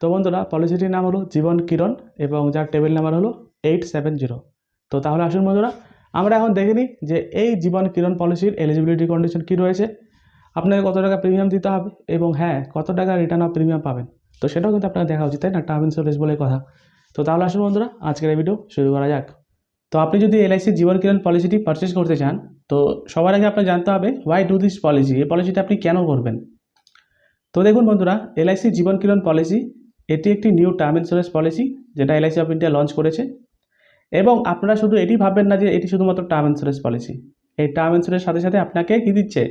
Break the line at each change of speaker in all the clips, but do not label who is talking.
তো বন্ধুরা, পলিসিটির নাম হলো জীবন কিরণ এবং যার টেবিল নাম্বার হলো এইট সেভেন জিরো তো তাহলে আসুন বন্ধুরা, আমরা এখন দেখে নিই যে এই জীবন কিরণ পলিসির এলিজিবিলিটি কন্ডিশন কী রয়েছে। আপনাকে কত টাকা প্রিমিয়াম দিতে হবে এবং হ্যাঁ কত টাকা রিটার্ন অফ প্রিমিয়াম পাবেন। তো সেটাও কিন্তু আপনাকে দেখা উচিত, তাই না? টার্ম ইন্স্যুরেন্স বলে কথা। তো তাহলে আসুন বন্ধুরা, আজকের এই ভিডিও শুরু করা যাক। তো আপনি যদি এলআইসি জীবন কিরণ পলিসিটি পারচেস করতে চান, তো সবার আগে আপনাকে জানতে হবে ওয়াই ডু দিস পলিসি এই পলিসিটা আপনি কেন করবেন? তো দেখুন বন্ধুরা এলআইসি জীবন কিরণ পলিসি এটি একটি নিউ টার্ম ইন্স্যুরেন্স পলিসি যেটা এলআইসি অফ ইন্ডিয়া লঞ্চ করেছে। এবং আপনারা শুধু এটি ভাববেন না যে এটি শুধুমাত্র টার্ম ইন্স্যুরেন্স পলিসি এই টার্ম ইন্স্যুরেন্স সাথে সাথে আপনাকে কী দিচ্ছে?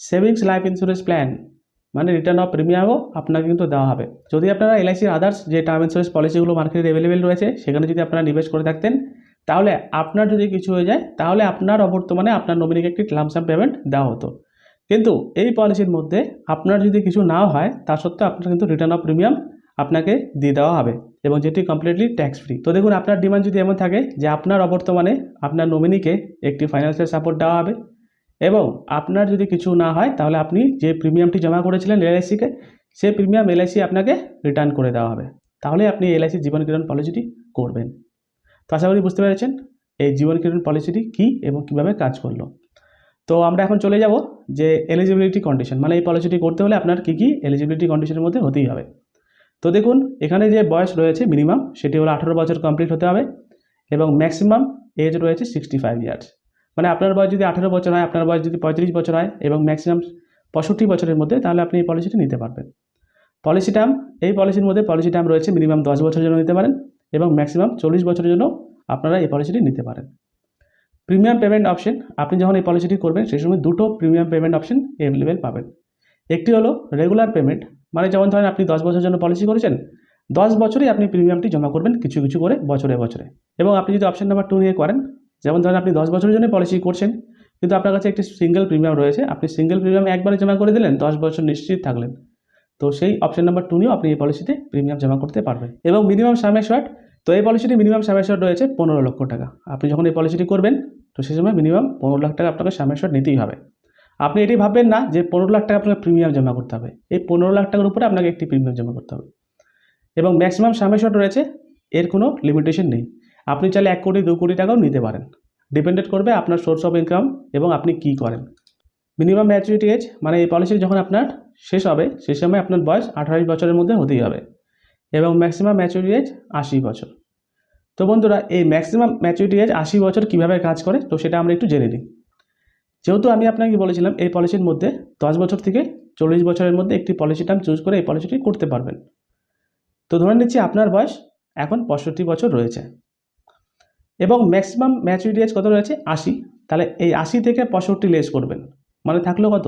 সেভিংস লাইফ ইন্স্যুরেন্স প্ল্যান মানে রিটার্ন অফ প্রিমিয়ামও আপনাকে কিন্তু দেওয়া হবে। যদি আপনারা এলআইসির আদার্স যে টার্ম ইন্স্যুরেন্স পলিসিগুলো মার্কেটে অ্যাভেলেবেল রয়েছে, সেখানে যদি আপনারা নিবেশ করে থাকতেন, তাহলে আপনার যদি কিছু হয়ে যায়, তাহলে আপনার অবর্তমানে আপনার নমিনিকে একটি লামসাম পেমেন্ট দেওয়া হতো। কিন্তু এই পলিসির মধ্যে আপনার যদি কিছু নাও হয়, তা সত্ত্বেও আপনার কিন্তু রিটার্ন অফ প্রিমিয়াম আপনাকে দিয়ে দেওয়া হবে এবং যেটি কমপ্লিটলি ট্যাক্স ফ্রি তো দেখুন, আপনার ডিমান্ড যদি এমন থাকে যে আপনার অবর্তমানে আপনার নমিনিকে একটি ফাইন্যান্সিয়াল সাপোর্ট দেওয়া হবে এবং আপনার যদি কিছু না হয়, তাহলে আপনি যে প্রিমিয়ামটি জমা করেছিলেন এলআইসিকে সেই প্রিমিয়াম এলআইসি আপনাকে রিটার্ন করে দেওয়া হবে। তাহলে আপনি এলআইসি জীবন কিরণ পলিসিটি করবেন। তো আশা করি বুঝতে পেরেছেন এই জীবন কিরণ পলিসিটি কী এবং কীভাবে কাজ করল। তো আমরা এখন চলে যাব যে এলিজিবিলিটি কন্ডিশন মানে এই পলিসিটি করতে হলে আপনার কী কী এলিজিবিলিটি কন্ডিশনের মধ্যে হতেই হবে। তো দেখুন, এখানে যে বয়স রয়েছে মিনিমাম সেটি হলো আঠারো বছর কমপ্লিট হতে হবে এবং ম্যাক্সিমাম এজ রয়েছে সিক্সটি ফাইভ ইয়ার্স মানে আপনার বয়স যদি আঠারো বছর হয়, আপনার বয়স যদি পঁয়ত্রিশ বছর হয় এবং ম্যাক্সিমাম পঁয়ষট্টি বছরের মধ্যে, তাহলে আপনি এই পলিসিটি নিতে পারবেন। পলিসি টার্ম এই পলিসির মধ্যে পলিসি টার্ম রয়েছে মিনিমাম দশ বছরের জন্য নিতে পারেন এবং ম্যাক্সিমাম চল্লিশ বছরের জন্য আপনারা এই পলিসিটি নিতে পারেন। প্রিমিয়াম পেমেন্ট অপশন আপনি যখন এই পলিসিটি করবেন, সেই সময় দুটো প্রিমিয়াম পেমেন্ট অপশন অ্যাভেলেবেল পাবেন। একটি হলো রেগুলার পেমেন্ট মানে যেমন ধরেন আপনি দশ বছরের জন্য পলিসি করেছেন, দশ বছরই আপনি প্রিমিয়ামটি জমা করবেন কিছু কিছু করে বছরে বছরে। এবং আপনি যদি অপশন নাম্বার টু নিয়ে করেন, যেমন ধরেন আপনি দশ বছরের জন্য পলিসি করছেন, কিন্তু আপনার কাছে একটি সিঙ্গেল প্রিমিয়াম রয়েছে, আপনি সিঙ্গেল প্রিমিয়াম একবারে জমা করে দিলেন, দশ বছর নিশ্চিত থাকলেন। তো সেই অপশন নাম্বার টু নিয়েও আপনি এই পলিসিতে প্রিমিয়াম জমা করতে পারবেন। এবং মিনিমাম শর্ট তো এই পলিসিটি মিনিমাম শর্ট রয়েছে পনেরো লক্ষ টাকা। আপনি যখন এই পলিসিটি করবেন, তো সেই সময় মিনিমাম পনেরো লাখ টাকা আপনাকে শর্ট নিতেই হবে। আপনি এটি ভাববেন না যে পনেরো লাখ টাকা আপনাকে প্রিমিয়াম জমা করতে হবে। এই পনেরো লাখ টাকার উপরে আপনাকে একটি প্রিমিয়াম জমা করতে হবে। এবং ম্যাক্সিমাম সামের শর্ট রয়েছে, এর কোনো লিমিটেশন নেই। আপনি চাইলে এক কোটি, দু কোটি টাকাও নিতে পারেন। ডিপেন্ডেন্ট করবে আপনার সোর্স অফ ইনকাম এবং আপনি কী করেন। মিনিমাম ম্যাচুরিটি এজ মানে এই পলিসি যখন আপনার শেষ হবে সেই সময় আপনার বয়স আঠাশ বছরের মধ্যে হতেই হবে। এবং ম্যাক্সিমাম ম্যাচুরিটি এজ আশি বছর। তো বন্ধুরা, এই ম্যাক্সিমাম ম্যাচুরিটি এজ আশি বছর কীভাবে কাজ করে, তো সেটা আমরা একটু জেনে নিই। যেহেতু আমি আপনাকে বলেছিলাম এই পলিসির মধ্যে দশ বছর থেকে চল্লিশ বছরের মধ্যে একটি পলিসি টার্ম চুজ করে এই পলিসিটি করতে পারবেন। তো ধরে নিচ্ছি আপনার বয়স এখন পঁয়ষট্টি বছর রয়েছে। এবং ম্যাক্সিমাম ম্যাচুরিটি এজ কত রয়েছে? আশি। তাহলে এই আশি থেকে পঁয়ষট্টি লেস করবেন। মানে থাকল কত?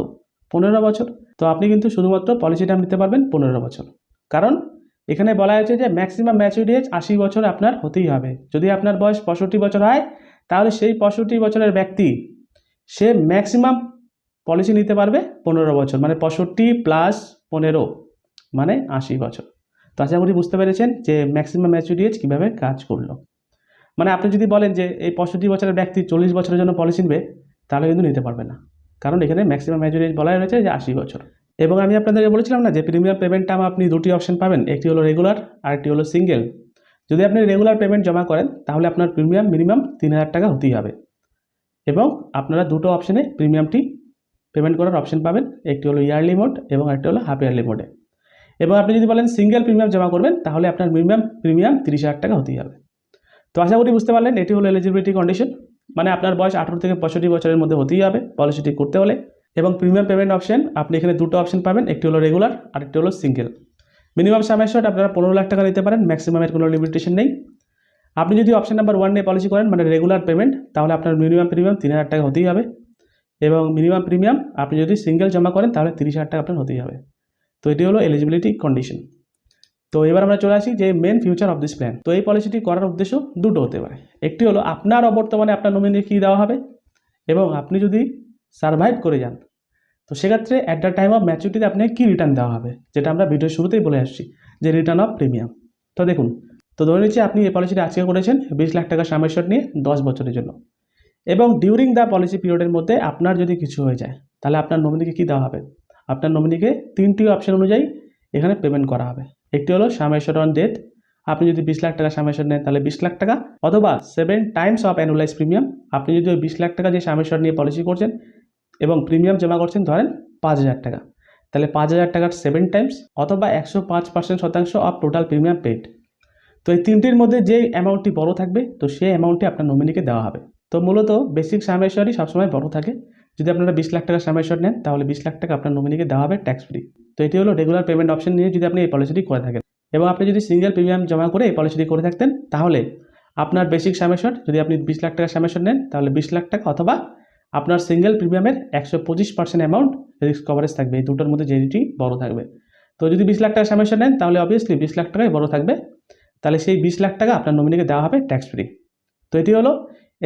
পনেরো বছর। তো আপনি কিন্তু শুধুমাত্র পলিসি টার্ম নিতে পারবেন পনেরো বছর। কারণ এখানে বলা হয়েছে যে ম্যাক্সিমাম ম্যাচুরিটি এজ আশি বছর আপনার হতেই হবে। যদি আপনার বয়স পঁয়ষট্টি বছর হয়, তাহলে সেই পঁয়ষট্টি বছরের ব্যক্তি সে ম্যাক্সিমাম পলিসি নিতে পারবে পনেরো বছর মানে পঁয়ষট্টি প্লাস পনেরো মানে আশি বছর। তো আশা করি বুঝতে পেরেছেন যে ম্যাক্সিমাম ম্যাচুরিটি এজ কীভাবে কাজ করল। মানে আপনি যদি বলেন যে এই পঁয়ষট্টি বছরের ব্যক্তি চল্লিশ বছরের জন্য পলিসি নেবে, তাহলে কিন্তু নিতে পারবে না। কারণ এখানে ম্যাক্সিমাম ম্যাচুরিটি বলা হয়েছে যে আশি বছর। এবং আমি আপনাদেরকে বলেছিলাম না যে প্রিমিয়াম পেমেন্ট টার্ম আপনি দুটি অপশন পাবেন, একটি হলো রেগুলার আর একটি হলো সিঙ্গেল যদি আপনি রেগুলার পেমেন্ট জমা করেন, তাহলে আপনার প্রিমিয়াম মিনিমাম তিন হাজার টাকা হতেই হবে। এবং আপনারা দুটো অপশানে প্রিমিয়ামটি পেমেন্ট করার অপশন পাবেন। একটি হলো ইয়ারলি মোড এবং একটি হলো হাফ ইয়ারলি মোডে এবং আপনি যদি বলেন সিঙ্গেল প্রিমিয়াম জমা করবেন, তাহলে আপনার মিনিমাম প্রিমিয়াম তিরিশ হাজার টাকা হতেই হবে। তো আশা করি বুঝতে পারলেন, এটি হলো এলিজিবিলিটি কন্ডিশন মানে আপনার বয়স আঠারো থেকে পঁয়ষট্টি বছরের মধ্যে হতেই হবে পলিসিটি করতে হলে। এবং প্রিমিয়াম পেমেন্ট অপশন আপনি এখানে দুটো অপশন পাবেন, একটি হলো রেগুলার আর একটি হলো সিঙ্গেল মিনিমাম সামের শর্ট আপনারা পনেরো লাখ টাকা নিতে পারেন ম্যাক্সিমামের কোনো লিমিটেশন নেই। আপনি যদি অপশন নাম্বার ওয়ান নিয়ে পলিসি করেন মানে রেগুলার পেমেন্ট তাহলে আপনার মিনিমাম প্রিমিয়াম তিন হাজার টাকা হতেই হবে। এবং মিনিমাম প্রিমিয়াম আপনি যদি সিঙ্গেল জমা করেন, তাহলে তিরিশ হাজার টাকা আপনার হতেই হবে। তো এটি হলো এলিজিবিলিটি কন্ডিশন তো এবার আমরা চলে আসি যে main future of this plan তো এই পলিসিটি করার উদ্দেশ্য দুটো হতে পারে। একটি হলো আপনার অবর্তমানে আপনার নমিনি কী দেওয়া হবে, এবং আপনি যদি সার্ভাইভ করে যান, তো সেক্ষেত্রে অ্যাট দ্য টাইম অফ ম্যাচুরিটিতে আপনাকে কী রিটার্ন দেওয়া হবে, যেটা আমরা ভিডিওর শুরুতেই বলে আসছি, যে রিটার্ন অফ প্রিমিয়াম তো দেখুন তো ধরে নিচ্ছি আপনি এই পলিসিটা আজকে করেছেন বিশ লাখ টাকা সামেশ্বর নিয়ে দশ বছরের জন্য। এবং ডিউরিং দ্য পলিসি পিরিয়ডের মধ্যে আপনার যদি কিছু হয়ে যায়, তাহলে আপনার নমিনিকে কী দেওয়া হবে? আপনার নমিনিকে তিনটি অপশন অনুযায়ী এখানে পেমেন্ট করা হবে। একটি হলো সামেশ্বর অন ডেথ আপনি যদি বিশ লাখ টাকা সামেশ্বর নেন, তাহলে বিশ লাখ টাকা। অথবা seven times of annualise premium আপনি যদি ওই বিশ লাখ টাকা যে সামেশ্বর নিয়ে পলিসি করছেন এবং প্রিমিয়াম জমা করছেন, ধরেন পাঁচ হাজার টাকা। তাহলে পাঁচ হাজার টাকার সেভেন টাইমস অথবা একশো পাঁচ পার্সেন্ট শতাংশ অফ টোটাল প্রিমিয়াম পেড তো এই তিনটির মধ্যে যে অ্যামাউন্টটি বড় থাকবে, তো সেই অ্যামাউন্টটি আপনার নমিনিকে দেওয়া হবে। তো মূলত বেসিক সামেশ্বরই সবসময় বড় থাকে। যদি আপনারা বিশ লাখ টাকা সামেশ্বর নেন, তাহলে বিশ লাখ টাকা আপনার নমিনিকে দেওয়া হবে ট্যাক্স ফ্রি তো এটি হলো রেগুলার পেমেন্ট অপশন নিয়ে যদি আপনি এই পলিসিটি করে থাকেন। এবং আপনি যদি সিঙ্গেল প্রিমিয়াম জমা করে এই পলিসিটি করে থাকতেন, তাহলে আপনার বেসিক সামেশ্বর যদি আপনি বিশ লাখ টাকা সামেশ্বর নেন, তাহলে বিশ লাখ টাকা অথবা আপনার সিঙ্গেল প্রিমিয়ামের একশো পঁচিশ পার্সেন্ট অ্যামাউন্ট রিস্ক কভারেজ থাকবে। এই দুটোর মধ্যে যেটি বড় থাকবে। তো যদি বিশ লাখ টাকা সামেশ্বর নেন, তাহলে অবভিয়াসলি বিশ লাখ টাকাই বড় থাকবে। তাহলে সেই বিশ লাখ টাকা আপনার নমিনিকে দেওয়া হবে ট্যাক্স ফ্রি তো এটি হলো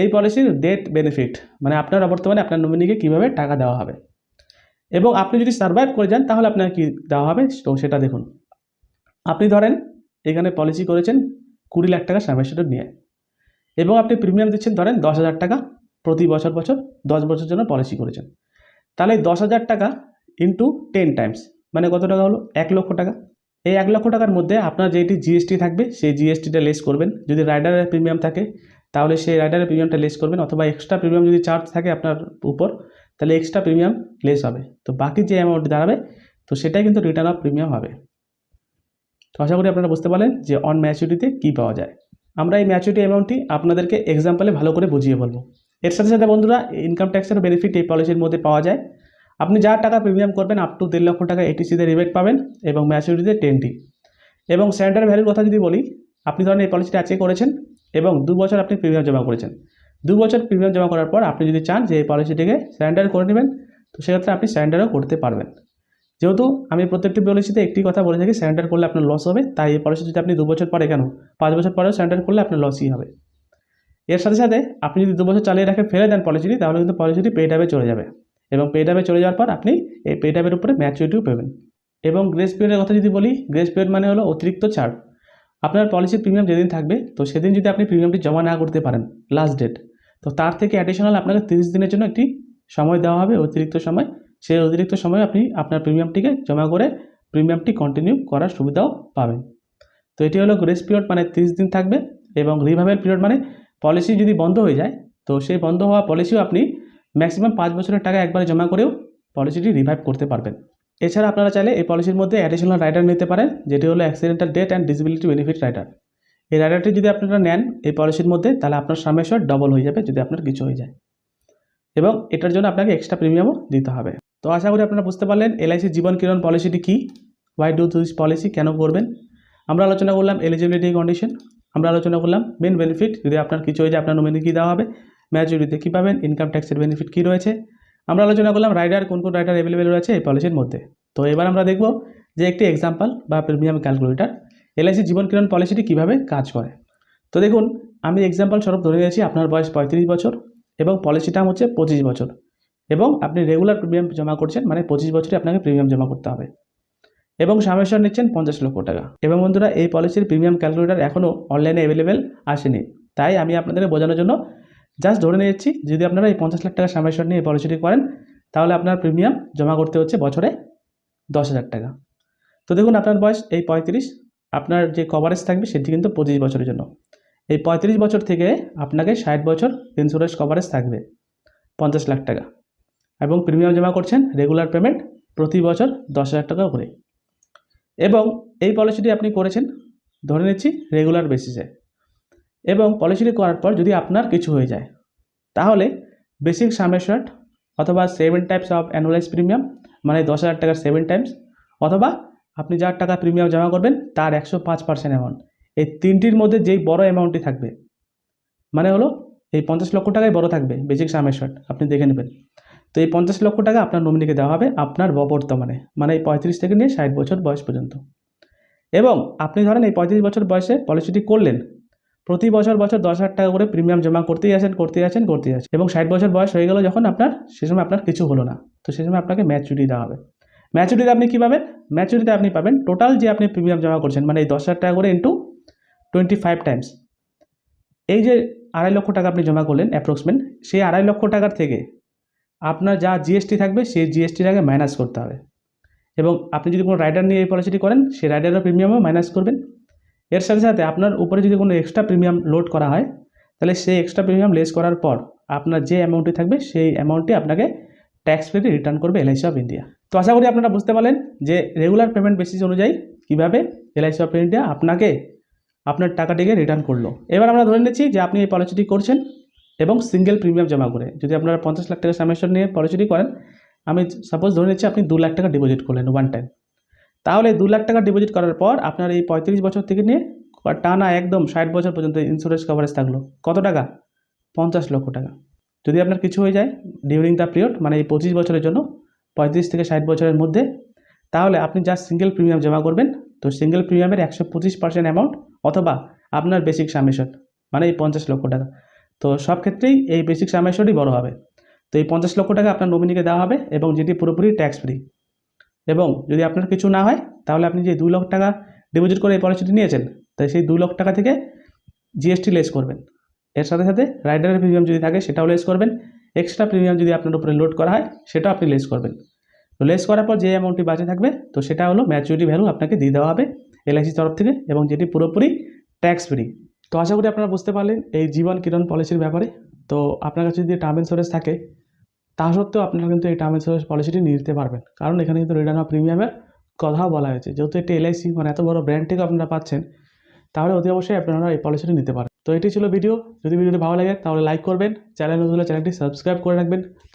এই পলিসির ডেট বেনিফিট মানে আপনার বর্তমানে আপনার নমিনিকে কীভাবে টাকা দেওয়া হবে। এবং আপনি যদি সার্ভাইভ করে যান, তাহলে আপনার কি দেওয়া হবে? তো সেটা দেখুন। আপনি ধরেন, এখানে পলিসি করেছেন কুড়ি লাখ টাকা সামেশ্বর নিয়ে। এবং আপনি প্রিমিয়াম দিচ্ছেন, ধরেন দশ হাজার টাকা প্রতি বছর বছর, দশ বছর জন্য পলিসি করেছেন। তাহলে দশ হাজার টাকা ইন্টু টেন টাইমস মানে কত টাকা হলো? এক লক্ষ টাকা। এই এক লক্ষ টাকার মধ্যে আপনার যেটি জিএসটি থাকবে, সেই জিএসটিটা লেস করবেন। যদি রাইডারের প্রিমিয়াম থাকে, তাহলে সেই রাইডারের প্রিমিয়ামটা লেস করবেন, অথবা এক্সট্রা প্রিমিয়াম যদি চার্জ থাকে আপনার উপর, তাহলে এক্সট্রা প্রিমিয়াম লেস হবে। তো বাকি যে অ্যামাউন্ট দাঁড়াবে, তো সেটাই কিন্তু রিটার্ন অফ প্রিমিয়াম হবে। তো আশা করি আপনারা বুঝতে পারলেন যে অন ম্যাচুরিটিতে কী পাওয়া যায়। আমরা এই ম্যাচুরিটি অ্যামাউন্টটি আপনাদেরকে এক্সাম্পলে ভালো করে বুঝিয়ে বলব। এর সাথে সাথে বন্ধুরা ইনকাম ট্যাক্সের বেনিফিট এই পলিসির মধ্যে পাওয়া যায়। আপনি যা টাকা প্রিমিয়াম করবেন আপ টু দেড় লক্ষ টাকা এটিসিতে রিবেট পাবেন এবং ম্যাচুরিটিতে টেনটি এবং স্যান্ডার ভ্যালুর কথা যদি বলি, আপনি ধরেন এই পলিসিটা আজকে করেছেন এবং দু বছর আপনি প্রিমিয়াম জমা করেছেন। দু বছর প্রিমিয়াম জমা করার পর আপনি যদি চান যে এই পলিসিটিকে স্যান্ডার করে নেবেন, তো সেক্ষেত্রে আপনি স্যান্ডারও করতে পারবেন। যেহেতু আমি প্রত্যেকটি পলিসিতে একটি কথা বলে থাকি স্যান্ডার করলে আপনার লস হবে, তাই এই পলিসি যদি আপনি দু বছর পরে কেন? পাঁচ বছর পরেও স্যান্ডার করলে আপনার লসই হবে। এর সাথে সাথে আপনি যদি দু বছর চালিয়ে রাখে, ফেলে দেন পলিসিটি তাহলে কিন্তু পলিসিটি পেড চলে যাবে। এবং পেড অ্যাপে চলে যাওয়ার পর আপনি এই পেড অ্যাপের উপরে ম্যাচুরিটিও পাবেন। এবং গ্রেস পিরিয়ডের কথা যদি বলি গ্রেস পিরিয়ড মানে হলো অতিরিক্ত ছাড়। আপনার পলিসির প্রিমিয়াম যেদিন থাকবে, তো সেদিন যদি আপনি প্রিমিয়ামটি জমা না করতে পারেন লাস্ট ডেট তো তার থেকে অ্যাডিশনাল আপনাকে তিরিশ দিনের জন্য একটি সময় দেওয়া হবে, অতিরিক্ত সময়। সেই অতিরিক্ত সময় আপনি আপনার প্রিমিয়ামটিকে জমা করে প্রিমিয়ামটি কন্টিনিউ করার সুবিধাও পাবেন। তো এটি হলো গ্রেস পিরিয়ড মানে তিরিশ দিন থাকবে এবং রিভাইভেল পিরিয়ড মানে পলিসি যদি বন্ধ হয়ে যায়, তো সেই বন্ধ হওয়া পলিসিও আপনি ম্যাক্সিমাম পাঁচ বছরের টাকা একবারে জমা করেও পলিসিটি রিভাইভ করতে পারবেন। এছাড়া আপনারা চাইলে এই পলিসির মধ্যে অ্যাডিশনাল রাইডার নিতে পারেন, যেটি হলো accidental death and disability benefit rider এই রাইডারটি যদি আপনারা নেন এই পলিসির মধ্যে, তাহলে আপনার সামেশ্বর ডবল হয়ে যাবে যদি আপনার কিছু হয়ে যায়। এবং এটার জন্য আপনাকে এক্সট্রা প্রিমিয়ামও দিতে হবে। তো আশা করি আপনারা বুঝতে পারলেন এলআইসি জীবন কিরণ পলিসিটি কী ওয়াই ডু দিস পলিসি কেন করবেন। আমরা আলোচনা করলাম এলিজিবিলিটি কন্ডিশন আমরা আলোচনা করলাম মেন বেনিফিট যদি আপনার কিছু হয়ে যায় আপনার নমিনি কী দেওয়া হবে। ম্যাচুরিতে কী পাবেন? ইনকাম ট্যাক্সের বেনিফিট কী রয়েছে? আমরা আলোচনা করলাম রাইডার কোন কোন রাইডার অ্যাভেলেবেল রয়েছে এই পলিসির মধ্যে। তো এবার আমরা দেখব যে একটি এক্সাম্পল বা premium calculator LIC Jeevan Kiran পলিসিটি কীভাবে কাজ করে। তো দেখুন, আমি এক্সাম্পল স্বরূপ ধরে নিয়েছি, আপনার বয়স পঁয়ত্রিশ বছর এবং পলিসি টার্ম হচ্ছে পঁচিশ বছর এবং আপনি রেগুলার প্রিমিয়াম জমা করছেন মানে পঁচিশ বছরে আপনাকে প্রিমিয়াম জমা করতে হবে। এবং সামেশ্বর নিচ্ছেন পঞ্চাশ লক্ষ টাকা। এবং বন্ধুরা, এই পলিসির প্রিমিয়াম ক্যালকুলেটার এখনও অনলাইনে অ্যাভেলেবেল আসেনি। তাই আমি আপনাদেরকে বোঝানোর জন্য জাস্ট ধরে নিয়েছি যদি আপনারা এই পঞ্চাশ লাখ টাকা সামেশ্বর নিয়ে পলিসিটি করেন, তাহলে আপনার প্রিমিয়াম জমা করতে হচ্ছে বছরে দশ হাজার টাকা। তো দেখুন আপনার বয়স এই পঁয়ত্রিশ, আপনার যে কভারেজ থাকবে সেটি কিন্তু পঁচিশ বছরের জন্য। এই পঁয়ত্রিশ বছর থেকে আপনাকে ষাট বছর ইন্স্যুরেন্স কভারেজ থাকবে পঞ্চাশ লাখ টাকা। এবং প্রিমিয়াম জমা করছেন রেগুলার পেমেন্ট প্রতি বছর দশ হাজার টাকা করে। এবং এই পলিসিটি আপনি করেছেন, ধরে নিচ্ছি রেগুলার বেসিসে এবং পলিসিটি করার পর যদি আপনার কিছু হয়ে যায়, তাহলে বেসিক সামেশার্ট অথবা seven types of annualise premium মানে দশ হাজার টাকার সেভেন টাইমস অথবা আপনি যার টাকা প্রিমিয়াম জমা করবেন, তার একশো পাঁচ পার্সেন্ট অ্যামাউন্ট এই তিনটির মধ্যে যেই বড় অ্যামাউন্টটি থাকবে মানে হলো এই পঞ্চাশ লক্ষ টাকাই বড় থাকবে বেসিক সামের সামেশার্ট আপনি দেখে নেবেন। তো এই পঞ্চাশ লক্ষ টাকা আপনার নমিনিকে দেওয়া হবে আপনার বর্তমানে মানে এই পঁয়ত্রিশ থেকে নিয়ে ষাট বছর বয়স পর্যন্ত। এবং আপনি ধরেন এই পঁয়ত্রিশ বছর বয়সে পলিসিটি করলেন প্রতি বছর বছর দশ হাজার টাকা করে প্রিমিয়াম জমা করতেই আছেন করতেই আছেন করতেই আছেন এবং ষাট বছর বয়স হয়ে গেল যখন আপনার, সে সময় আপনার কিছু হলো না। তো সে সময় আপনাকে ম্যাচুরিটি দেওয়া হবে। ম্যাচুরিটিতে আপনি কী পাবেন? ম্যাচুরিটিতে আপনি পাবেন টোটাল যে আপনি প্রিমিয়াম জমা করছেন মানে এই দশ হাজার টাকা করে ইন্টু টোয়েন্টি ফাইভ টাইমস এই যে আড়াই লক্ষ টাকা আপনি জমা করলেন অ্যাপ্রক্সিমেট সেই আড়াই লক্ষ টাকার থেকে আপনার যা জিএসটি থাকবে, সেই জিএসটিটাকে মাইনাস করতে হবে। এবং আপনি যদি কোনো রাইডার নিয়ে এই পলিসিটি করেন, সেই রাইডারের প্রিমিয়ামও মাইনাস করবেন। এর সাথে সাথে আপনার উপরে যদি কোনো এক্সট্রা প্রিমিয়াম লোড করা হয়, তাহলে সেই এক্সট্রা প্রিমিয়াম লেস করার পর আপনার যে অ্যামাউন্টটি থাকবে, সেই অ্যামাউন্টটি আপনাকে ট্যাক্স ফ্রিতে রিটার্ন করবে এলআইসি অফ ইন্ডিয়া তো আশা করি আপনারা বুঝতে পারলেন যে রেগুলার পেমেন্ট বেসিস অনুযায়ী কীভাবে এলআইসি অফ ইন্ডিয়া আপনাকে, আপনার টাকাটিকে রিটার্ন করল। এবার আমরা ধরে নিচ্ছি যে আপনি এই পলিসিটি করছেন এবং সিঙ্গেল প্রিমিয়াম জমা করে। যদি আপনারা পঞ্চাশ লাখ টাকা সামেশন নিয়ে পলিসিটি করেন, আমি সাপোজ ধরে নিচ্ছি আপনি দু লাখ টাকা ডিপোজিট করলেন ওয়ান টাইম তাহলে দু লাখ টাকা ডিপোজিট করার পর আপনার এই পঁয়ত্রিশ বছর থেকে নিয়ে টানা একদম ষাট বছর পর্যন্ত ইন্স্যুরেন্স কভারেজ থাকল। কত টাকা? পঞ্চাশ লক্ষ টাকা। যদি আপনার কিছু হয়ে যায় ডিউরিং দ্য পিরিয়ড মানে এই পঁচিশ বছরের জন্য, পঁয়ত্রিশ থেকে ষাট বছরের মধ্যে, তাহলে আপনি যা সিঙ্গেল প্রিমিয়াম জমা করবেন। তো সিঙ্গেল প্রিমিয়ামের একশো পঁচিশ পার্সেন্ট অ্যামাউন্ট অথবা আপনার বেসিক সামেশন মানে এই পঞ্চাশ লক্ষ টাকা। তো সব ক্ষেত্রেই এই বেসিক সামেশনই বড় হবে। তো এই পঞ্চাশ লক্ষ টাকা আপনার নমিনিকে দেওয়া হবে এবং যেটি পুরোপুরি ট্যাক্স ফ্রি এবং যদি আপনার কিছু না হয়, তাহলে আপনি যে দুই লক্ষ টাকা ডিপোজিট করে এই পলিসিটি নিয়েছেন, তাই সেই দু লক্ষ টাকা থেকে জিএসটি লেস করবেন। এর সাথে সাথে রাইডারের প্রিমিয়াম যদি থাকে, সেটাও লেস করবেন। এক্সট্রা প্রিমিয়াম যদি আপনার উপরে লোড করা হয়, সেটাও আপনি লেস করবেন। তো লেস করার পর যে অ্যামাউন্টটি বাঁচে থাকবে, তো সেটা হলো ম্যাচুরিটি ভ্যালু আপনাকে দিয়ে দেওয়া হবে এলআইসির তরফ থেকে এবং যেটি পুরোপুরি ট্যাক্স ফ্রি তো আশা করি আপনারা বুঝতে পারলেন এই জীবন কিরণ পলিসির ব্যাপারে। তো আপনার কাছে যদি টার্ম ইন্স্যুরেন্স থাকে তা সত্ত্বেও আপনারা কিন্তু এই টার্ম ইন্স্যুরেন্স পলিসিটি নিতে পারবেন। কারণ এখানে কিন্তু রিটার্ন অফ প্রিমিয়ামের কথা বলা হয়েছে। যেহেতু এটি এলআইসি মানে এত বড় ব্র্যান্ড থেকে আপনারা পাচ্ছেন, তাহলে অতি অবশ্যই আপনারা এই পলিসিটি নিতে পারেন। তো এটি ছিল ভিডিও যদি ভিডিওটি ভালো লাগে, তাহলে লাইক করবেন। চ্যানেল নতুন চ্যানেলটি সাবস্ক্রাইব করে রাখবেন।